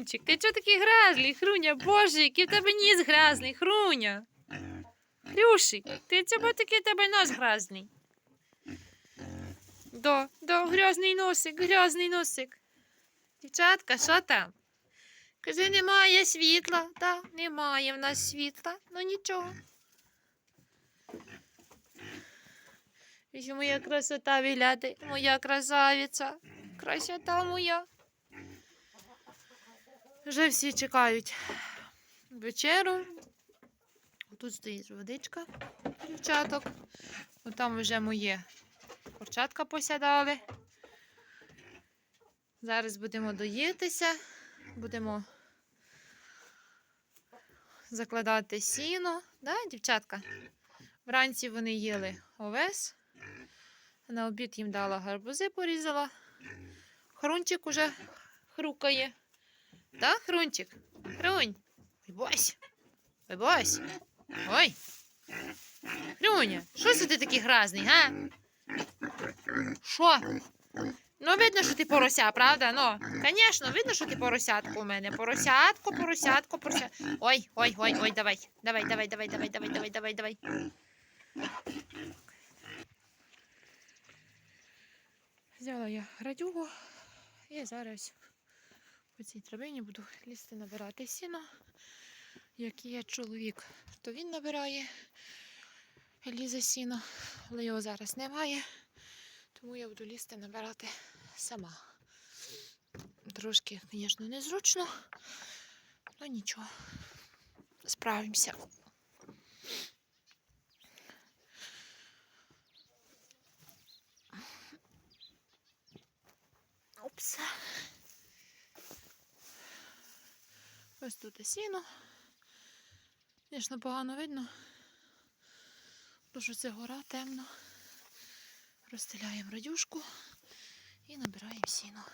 Хрунчик, ти чого такий грязний, Хруня? Боже, який в тебе ніс грязний, Хруня. Хрюшик, ти чого такий тебе нос грязний? Да, да, грязний носик, грязний носик. Дівчатка, що там? Каже, немає світла. Так, немає в нас світла. Ну нічого. Моя красота виглядає, моя красавиця. Красота моя. Вже всі чекають вечеру. Тут стоїть водичка, дівчаток. Там вже моє курчатка посядали. Зараз будемо доїтися, будемо закладати сіно. Да, дівчатка? Вранці вони їли овес. На обід їм дала гарбузи, порізала. Хрунчик уже хрукає. Так, Хрунчик? Хрунь. Ой, бось. Ой, бось. Ой. Хрюня, що це ти такий гразний, га? Що? Ну, видно, що ти порося, правда? Ну, звісно, видно, що ти поросятко у мене. Поросятко, поросятко, поросятко. Ой, ой, ой, ой, давай. Давай, давай, давай, давай, давай, давай, давай, давай. Взяла я радюгу і зараз по цій травині буду лізти набирати сіно. Як є чоловік, то він набирає лізе сіно, але його зараз немає. Тому я буду лізти набирати сама. Трошки, звісно, незручно, але нічого. Справимося. Опс. Ось тут і сіно. Звісно, погано видно, тому що це гора темно. Розстеляємо радюшку і набираємо сіно.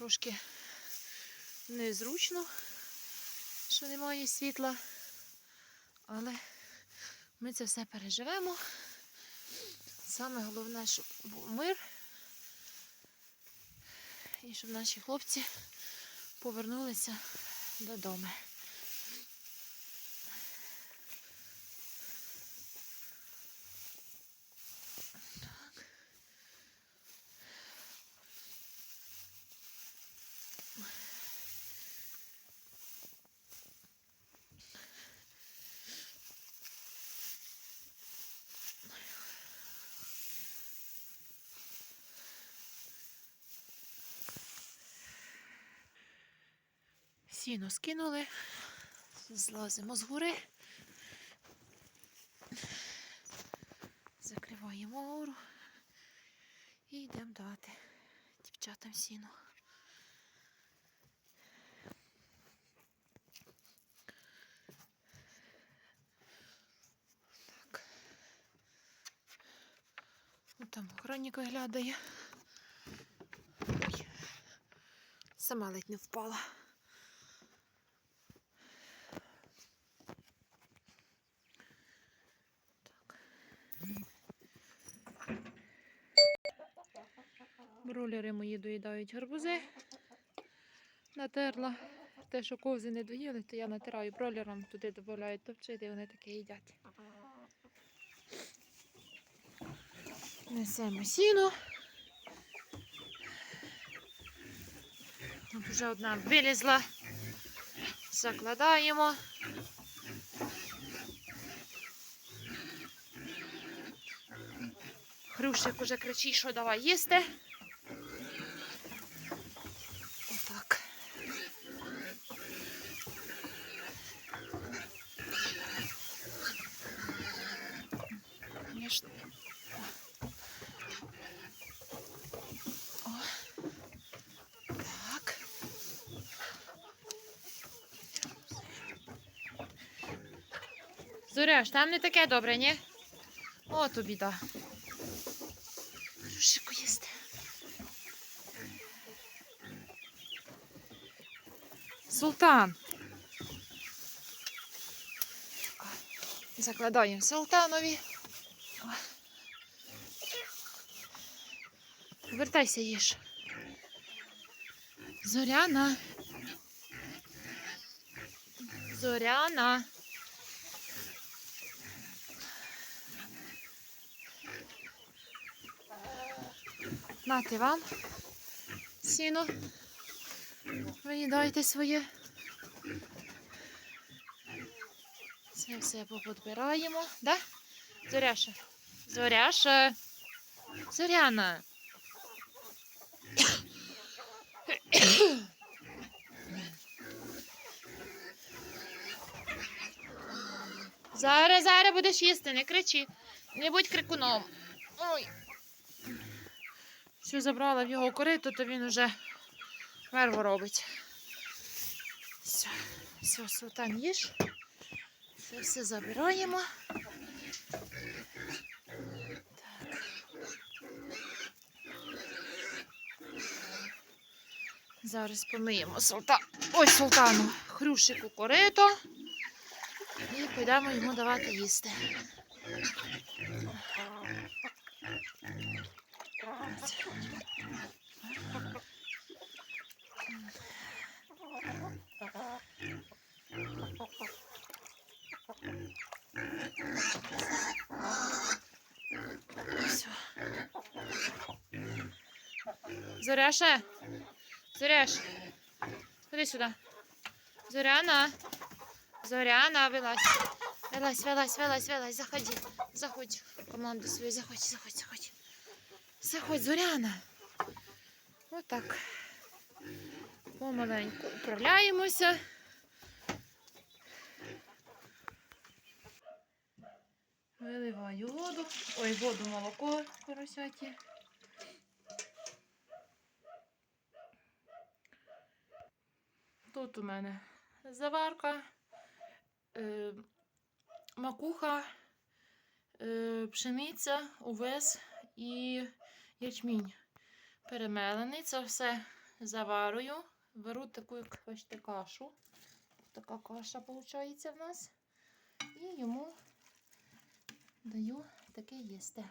Трошки незручно, що немає світла, але ми це все переживемо. Саме головне, щоб був мир і щоб наші хлопці повернулися додому. Сіно скинули, злазимо з гори, закриваємо ору і йдемо дати дівчатам сіно. Так. Ну, Там охранник виглядає. Сама ледь не впала. Бролери мої доїдають гарбузи. Натерла. Те, що кози не доїли, то я натираю бролером, туди додають топчити, і вони таке їдять. Несемо сіно. От вже одна вилізла. Закладаємо. Хрущик уже кричить, що давай їсти. Отак. Конечно. О. Так. Зоряш, там не таке добре, ні? О, то біда. Рушику їсти. Султан. Закладаємо султанові. О. Вертайся, їж. Зоряна. Зоряна. Нате вам сіно. Дайте своє. Це все поподбираємо. Да? Зоряша. Зоряша. Зоряна. Зараз, зараз будеш їсти, не кричи. Не будь крикуном. Ой. Все забрала в його корито, то він уже верву робить. Все, все, султан їж. Це все забираємо. Так. Зараз помиємо султан. Ой, султану, хрюшику корито. І підемо йому давати їсти. Все. Зоряша. Зоряш. Ходи сюди. Зоряна. Зоряна, вилазь. Вилазь, вилазь, вилазь, вилазь. Заходи. Заходь. Команду свою, заходь, заходь, заходь. Заходь, Зоряна. Отак. Помаленьку управляємося. Виливаю воду. Ой, воду, молоко поросяті. Тут у мене заварка, е, макуха, е, пшениця, увес і ячмінь. Перемелений. Це все заварую. Беру таку, як бачите, кашу. Така каша виходить в нас. І йому даю таке їсти.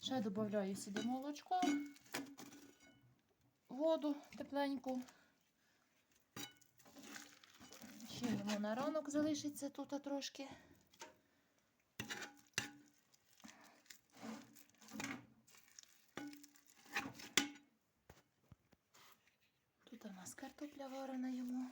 Ще додаю сюди молочко, воду тепленьку. Ще йому на ранок залишиться тут трошки. Тут у нас картопля варена йому.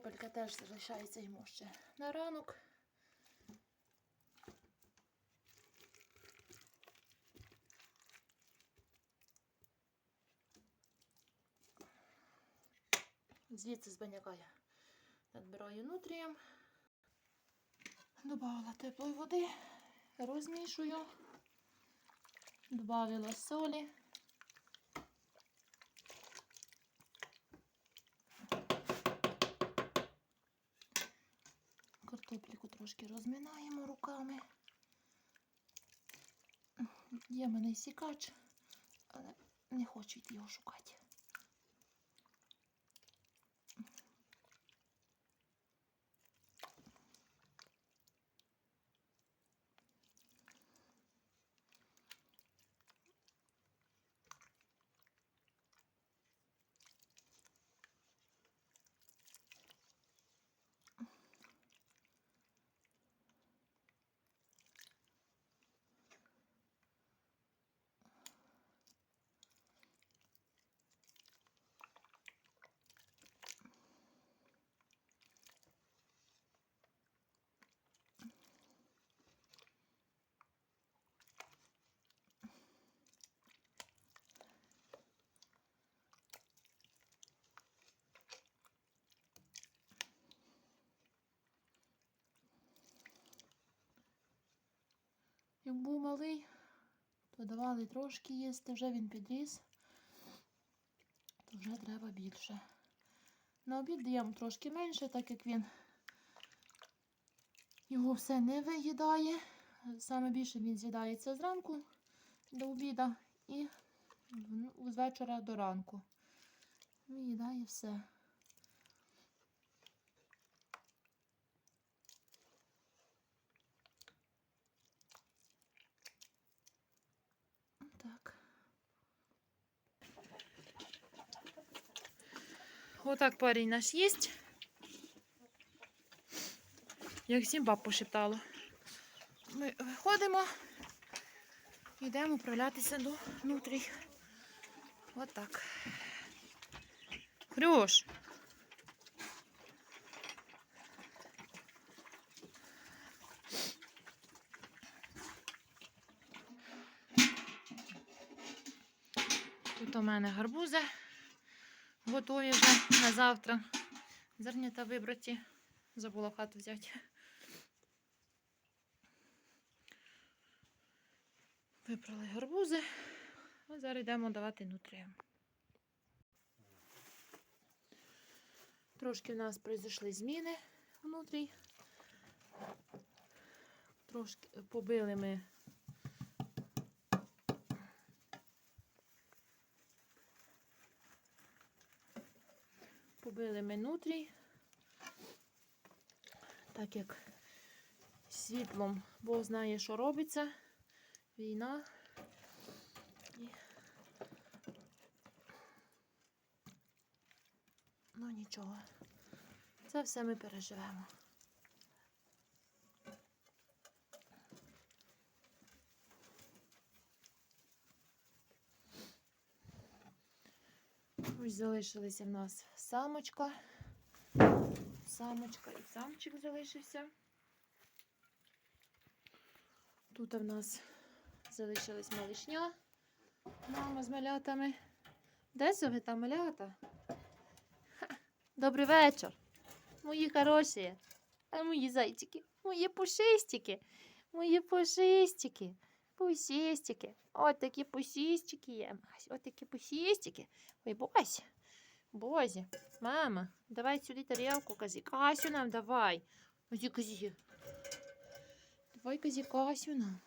Картопелька теж залишається йому ще на ранок. Звідси з я надбираю нутрієм. Добавила теплої води, розмішую, добавила солі. Картопліку трошки розминаємо руками. Є в мене сікач, але не хочуть його шукати. Як був малий, то давали трошки їсти, вже він підріс, то вже треба більше. На обід даємо трошки менше, так як він його все не виїдає. Саме більше він з'їдається зранку до обіда і в- з вечора до ранку. Виїдає все. Отак парень наш їсть. Як всім баб пошептало. Ми виходимо, йдемо управлятися до внутрі. Отак. Хрюш. Тут у мене гарбузи готові вже на завтра. Зернята вибраті. Забула хату взяти. Вибрали гарбузи. А зараз йдемо давати нутріям. Трошки в нас пройшли зміни внутрі. Трошки побили ми побили ми нутрій, так як світлом Бог знає, що робиться. Війна. І... Ну нічого. Це все ми переживемо. Ось залишилися в нас самочка. Самочка і самчик залишився. Тут в нас залишилась малишня. Мама з малятами. Де там малята? Добрий вечір. Мої хороші. А мої зайчики. Мої пушистики. Мої пушистики. Пусістики. От такі пусістики є. От такі пусістики. Ой, Бозі. Бозі. Мама, давай сюди тарілку казі. Касю нам давай. Ой, казі. Давай казі Касю нам.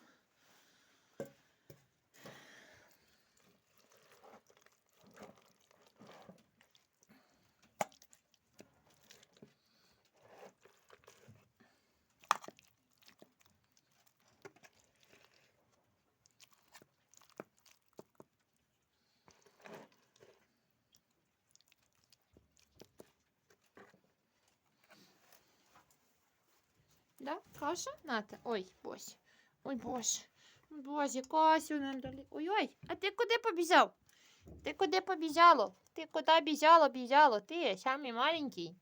Да? Каша? Нате. Ой, бось. Ой, боже. Боже, Касю нам дали. Ой-ой, а ти куди побіжав? Ти куди побіжало? Ти куди біжало, біжало? Ти самий маленький.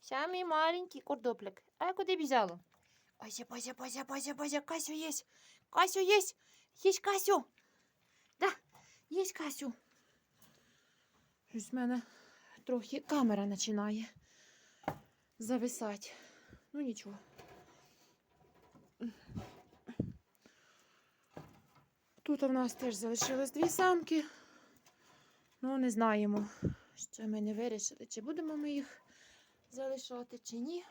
Самий маленький курдоплик. А куди біжало? Боже, боже, боже, боже, боже, Касю есть. Касю есть. Есть Касю. Да, есть Касю. Щось в мене трохи камера починає зависати. Ну нічого. Тут у нас теж залишилось дві самки. Ну, не знаємо. Ще ми не вирішили, чи будемо ми їх залишати, чи ні.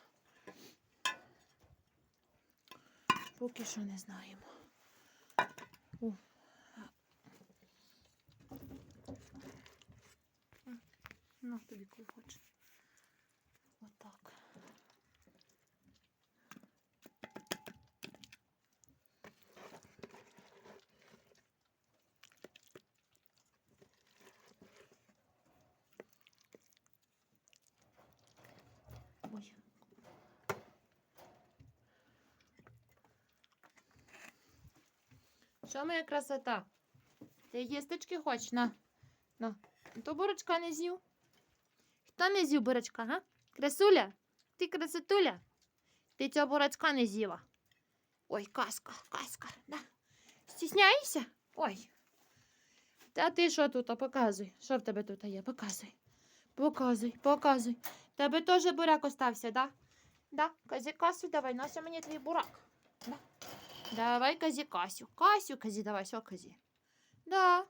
Поки що не знаємо. О. Ну, тобі коли хочеш. Отак. Ой. Що моя красота? Ти їстечки хочеш? На. На. То бурочка не з'їв. Хто не з'їв бурочка, га? Красуля? Ти красотуля? Ти цього бурочка не з'їла. Ой, казка, казка, да. Стісняєшся? Ой. Та ти що тут? Показуй. Що в тебе тут є? Показуй. Показуй, показуй. Тебе теж бурак остався, да? Да? Кази давай, носи мені твій бурак. Да? Давай, Кази, Касю. Касю, Кази, давай, все, Кази. Да.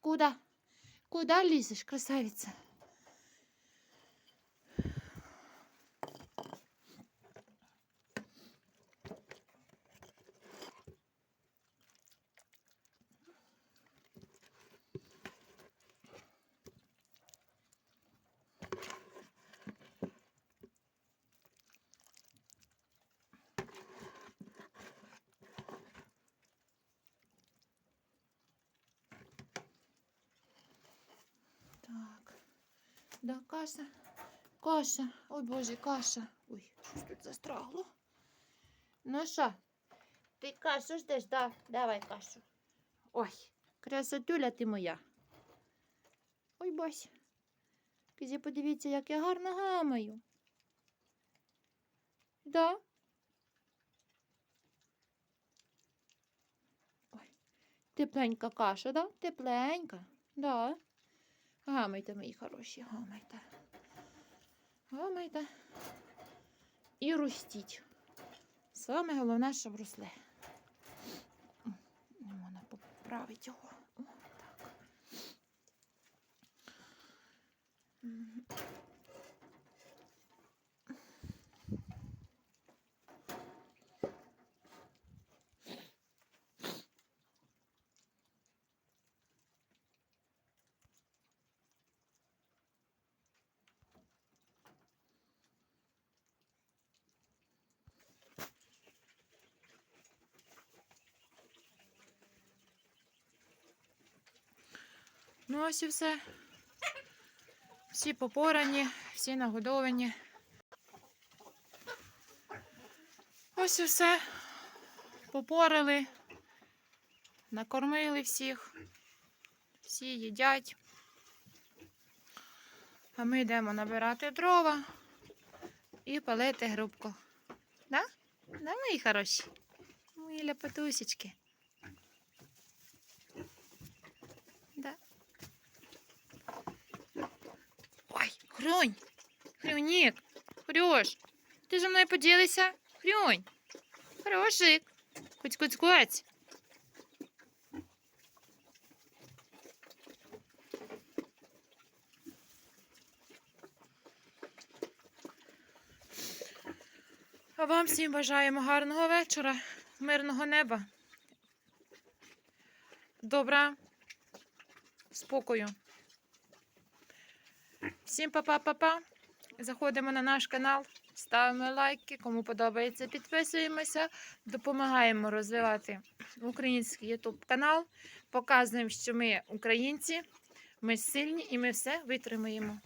Куда? Куда лезешь, красавиця? Да, каша. Каша. Ой, боже, каша. Ой, щось тут застрагло. Ну що? Ти кашу ждеш, да? Давай кашу. Ой, красотуля ти моя. Ой, бось. Кизі, подивіться, як я гарно гамаю. Да? Ой, тепленька каша, да? Тепленька. Да. Гамайте, мої хороші, гамайте. Гамайте. І ростіть. Саме головне, щоб росли. Не можна поправити його. О, так. Ну, ось і все. Всі попорані, всі нагодовані. Ось і все. Попорали, накормили всіх. Всі їдять. А ми йдемо набирати дрова і палити грубку. Да? Да, мої хороші? Мої ляпотусечки. Да. Ой, Хрюнь, Хрюнік, Хрюш, ти зі мною поділися? Хрюнь, Хрюшик, куць куць куць. А вам всім бажаємо гарного вечора, мирного неба. Добра, спокою. Всім па-па-па-па. Заходимо на наш канал, ставимо лайки. Кому подобається, підписуємося, допомагаємо розвивати український YouTube канал. Показуємо, що ми українці, ми сильні і ми все витримаємо.